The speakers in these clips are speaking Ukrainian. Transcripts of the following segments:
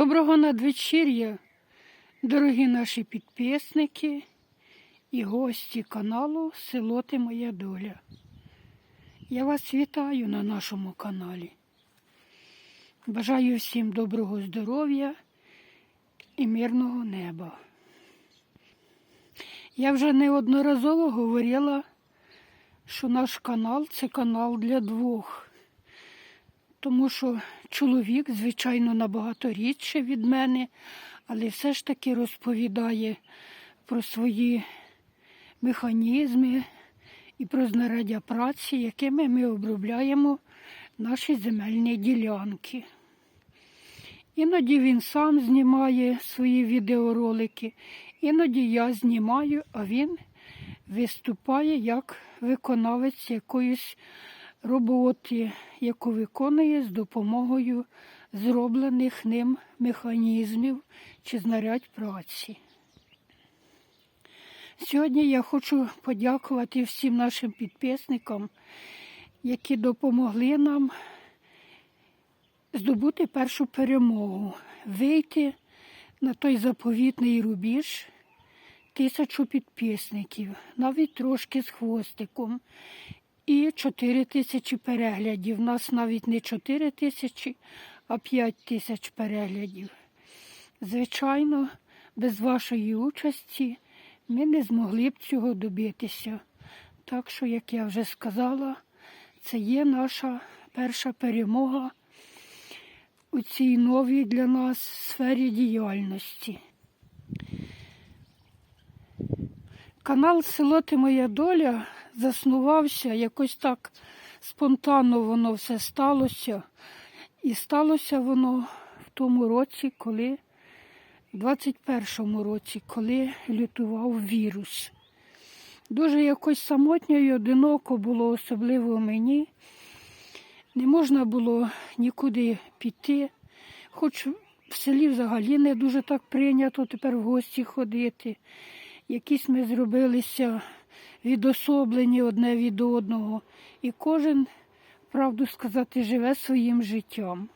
Доброго надвечір'я, дорогі наші підписники і гості каналу Село Ти Моя Доля. Я вас вітаю на нашому каналі. Бажаю всім доброго здоров'я і мирного неба. Я вже неодноразово говорила, що наш канал це канал для двох тому що чоловік, звичайно, набагато рідше від мене, але все ж таки розповідає про свої механізми і про знаряддя праці, якими ми обробляємо наші земельні ділянки. Іноді він сам знімає свої відеоролики, іноді я знімаю, а він виступає як виконавець якоїсь роботи, яку виконує з допомогою зроблених ним механізмів чи знарядь праці. Сьогодні я хочу подякувати всім нашим підписникам, які допомогли нам здобути першу перемогу, вийти на той заповітний рубіж тисячу підписників, навіть трошки з хвостиком і 4 тисячі переглядів. У нас навіть не 4 тисячі, а 5 тисяч переглядів. Звичайно, без вашої участі ми не змогли б цього добитися. Так що, як я вже сказала, це є наша перша перемога у цій новій для нас сфері діяльності. Канал Село Ти Моя Доля заснувався, якось так спонтанно воно все сталося. І сталося воно в тому році, коли, в 21-му році, коли лютував вірус. Дуже якось самотньо і одиноко було, особливо мені. Не можна було нікуди піти, хоч в селі взагалі не дуже так прийнято тепер в гості ходити. Якісь ми зробилися відособлені одне від одного. І кожен, правду сказати, живе своїм життям.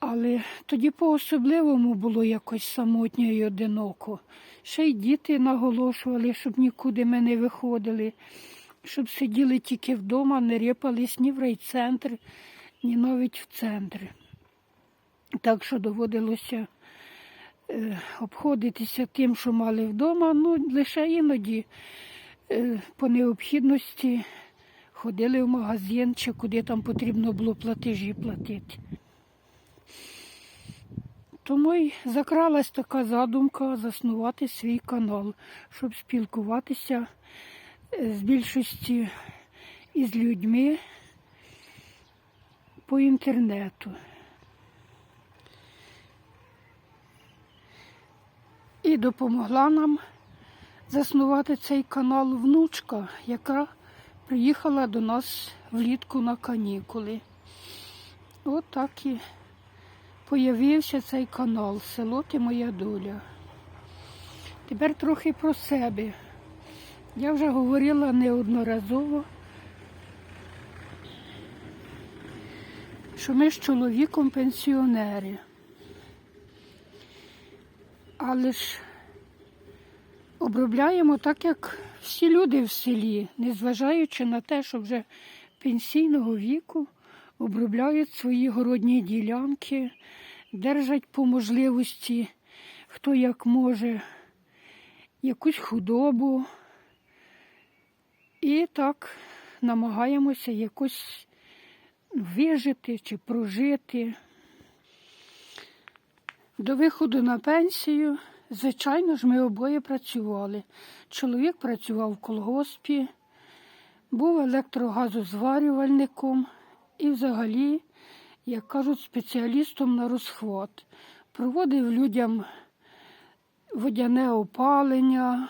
Але тоді по-особливому було якось самотньо і одиноко. Ще й діти наголошували, щоб нікуди ми не виходили, щоб сиділи тільки вдома, не рипались ні в райцентр, ні навіть в центр. Так що доводилося обходитися тим, що мали вдома, ну лише іноді е, по необхідності ходили в магазин чи куди там потрібно було платежі платити. Тому й закралась така задумка заснувати свій канал, щоб спілкуватися е, з більшості із людьми по інтернету. І допомогла нам заснувати цей канал внучка, яка приїхала до нас влітку на канікули. От так і появився цей канал Село Ти Моя доля. Тепер трохи про себе. Я вже говорила неодноразово, що ми з чоловіком пенсіонери. Але ж обробляємо так, як всі люди в селі, незважаючи на те, що вже пенсійного віку обробляють свої городні ділянки, держать по можливості, хто як може, якусь худобу. І так намагаємося якось вижити чи прожити. До виходу на пенсію, звичайно ж, ми обоє працювали. Чоловік працював в колгоспі, був електрогазозварювальником і взагалі, як кажуть, спеціалістом на розход. Проводив людям водяне опалення.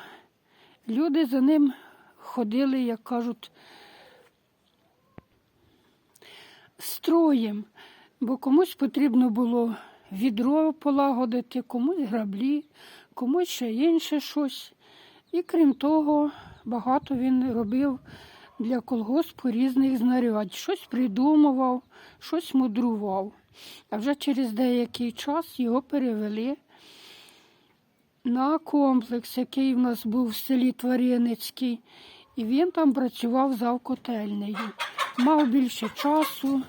Люди за ним ходили, як кажуть, строєм, бо комусь потрібно було відро полагодити, комусь граблі, комусь ще інше щось. І крім того, багато він робив для колгоспу різних знарядь. Щось придумував, щось мудрував. А вже через деякий час його перевели на комплекс, який в нас був в селі Тваринецький. І він там працював завкотельнею. Мав більше часу,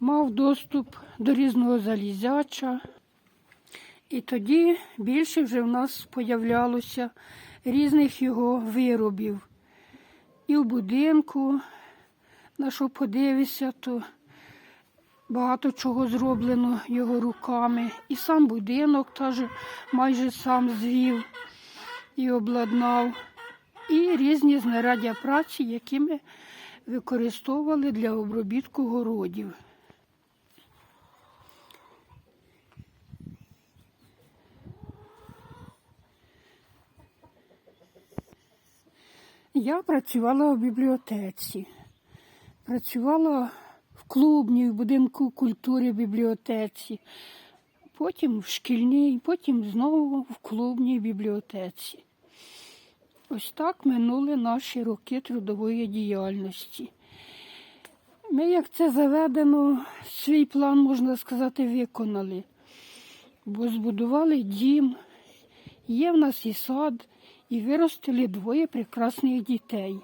мав доступ до різного залізяча. І тоді більше вже в нас появлялося різних його виробів. І в будинку, на що подивишся, то багато чого зроблено його руками. І сам будинок теж майже сам звів і обладнав. І різні знаряддя праці, які ми використовували для обробітку городів. Я працювала в бібліотеці, працювала в клубній, в будинку культури бібліотеці, потім в шкільній, потім знову в клубній бібліотеці. Ось так минули наші роки трудової діяльності. Ми, як це заведено, свій план, можна сказати, виконали, бо збудували дім, є в нас і сад, і виростили двоє прекрасних дітей.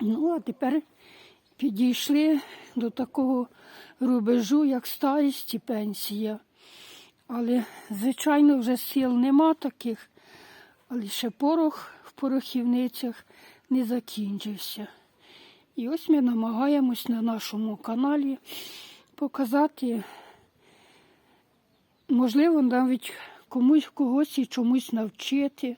Ну, а тепер підійшли до такого рубежу, як старість і пенсія. Але, звичайно, вже сил нема таких, але ще порох в порохівницях не закінчився. І ось ми намагаємось на нашому каналі показати, можливо, навіть комусь когось і чомусь навчити,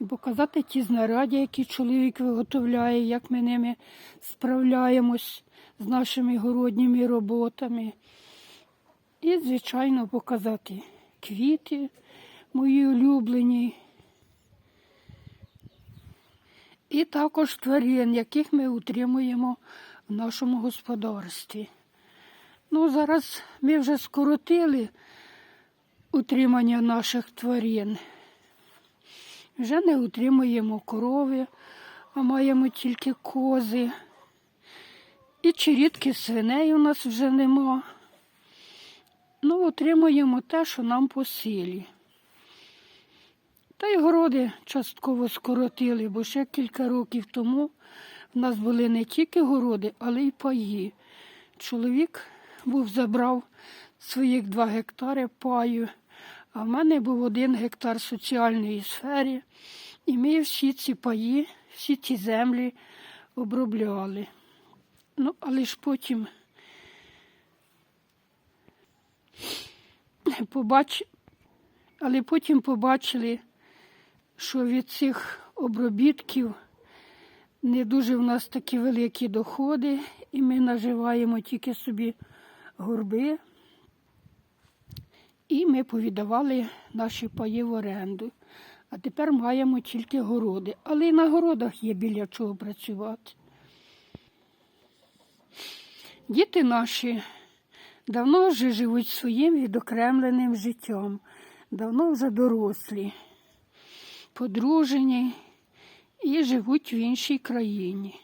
і показати ті знаряддя, які чоловік виготовляє, як ми ними справляємось з нашими городніми роботами. І, звичайно, показати квіти мої улюблені. І також тварин, яких ми утримуємо в нашому господарстві. Ну, зараз ми вже скоротили утримання наших тварин. Вже не утримуємо корови, а маємо тільки кози. І черідки свиней у нас вже нема. Ну, утримуємо те, що нам по силі. Та й городи частково скоротили, бо ще кілька років тому в нас були не тільки городи, але й паї. Чоловік був забрав своїх два гектари паю, а в мене був один гектар соціальної сфери, і ми всі ці паї, всі ці землі обробляли. Ну, але ж потім побач... але потім побачили, що від цих обробітків не дуже в нас такі великі доходи, і ми наживаємо тільки собі горби. І ми повідавали наші паї в оренду. А тепер маємо тільки городи. Але і на городах є біля чого працювати. Діти наші давно вже живуть своїм відокремленим життям, давно вже дорослі, подружені і живуть в іншій країні.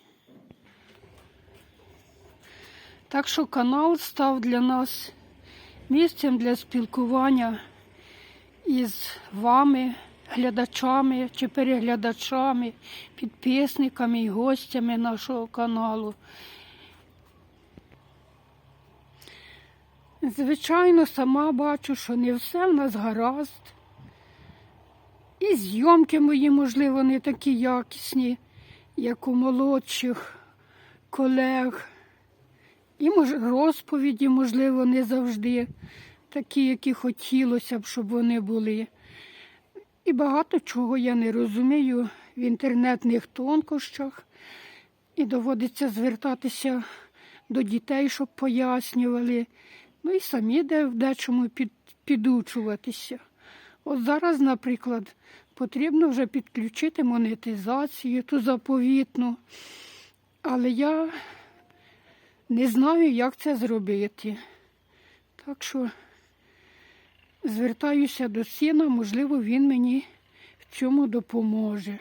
Так що канал став для нас місцем для спілкування із вами, глядачами чи переглядачами, підписниками і гостями нашого каналу. Звичайно, сама бачу, що не все в нас гаразд. І зйомки мої, можливо, не такі якісні, як у молодших колег. І розповіді, можливо, не завжди такі, які хотілося б, щоб вони були. І багато чого я не розумію в інтернетних тонкощах. І доводиться звертатися до дітей, щоб пояснювали. Ну і самі де в дечому під, підучуватися. От зараз, наприклад, потрібно вже підключити монетизацію, ту заповітну. Але я не знаю, як це зробити. Так що звертаюся до сина, можливо, він мені в цьому допоможе.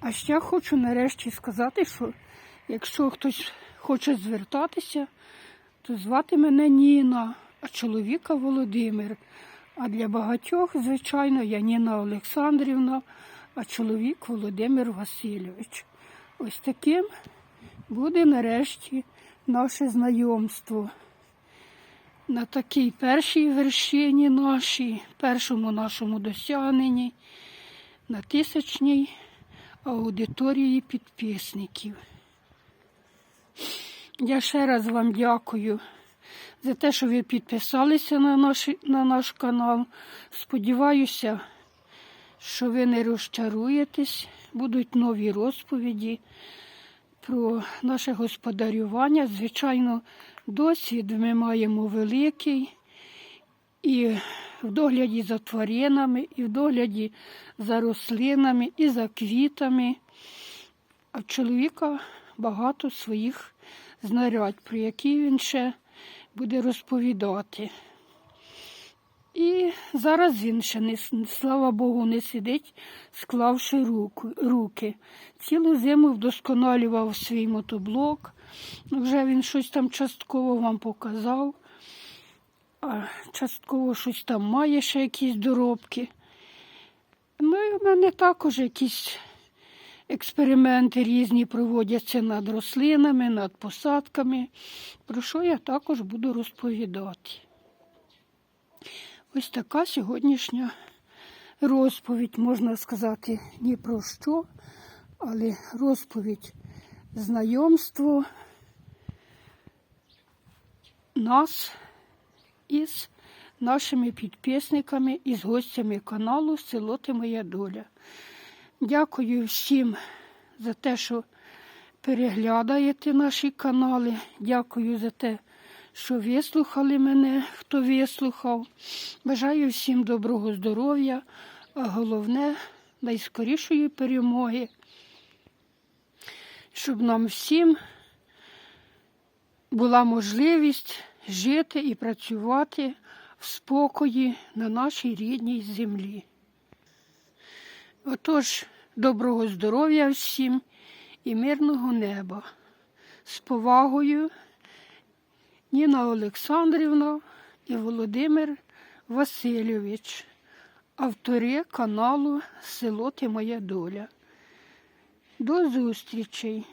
А ще хочу нарешті сказати, що якщо хтось хоче звертатися, то звати мене Ніна, а чоловіка Володимир. А для багатьох, звичайно, я Ніна Олександрівна, а чоловік Володимир Васильович. Ось таким буде нарешті наше знайомство. На такій першій вершині нашій, першому нашому досягненні, на тисячній аудиторії підписників. Я ще раз вам дякую за те, що ви підписалися на наш, на наш канал. Сподіваюся, що ви не розчаруєтесь. Будуть нові розповіді про наше господарювання. Звичайно, досвід ми маємо великий. І в догляді за тваринами, і в догляді за рослинами, і за квітами. А в чоловіка багато своїх знарядь, про які він ще буде розповідати. І зараз він ще не, слава Богу, не сидить, склавши руку, руки. Цілу зиму вдосконалював свій мотоблок. Вже він щось там частково вам показав. А частково щось там має ще якісь доробки. Ну і в мене також якісь експерименти різні проводяться над рослинами, над посадками, про що я також буду розповідати. Ось така сьогоднішня розповідь, можна сказати, ні про що, але розповідь знайомство нас із нашими підписниками і з гостями каналу Село Ти Моя Доля. Дякую всім за те, що переглядаєте наші канали. Дякую за те, що вислухали мене, хто вислухав. Бажаю всім доброго здоров'я, а головне найскорішої перемоги, щоб нам всім була можливість жити і працювати в спокої на нашій рідній землі. Отож, доброго здоров'я всім і мирного неба. З повагою Ніна Олександрівна і Володимир Васильович, автори каналу Село Ти Моя Доля. До зустрічей!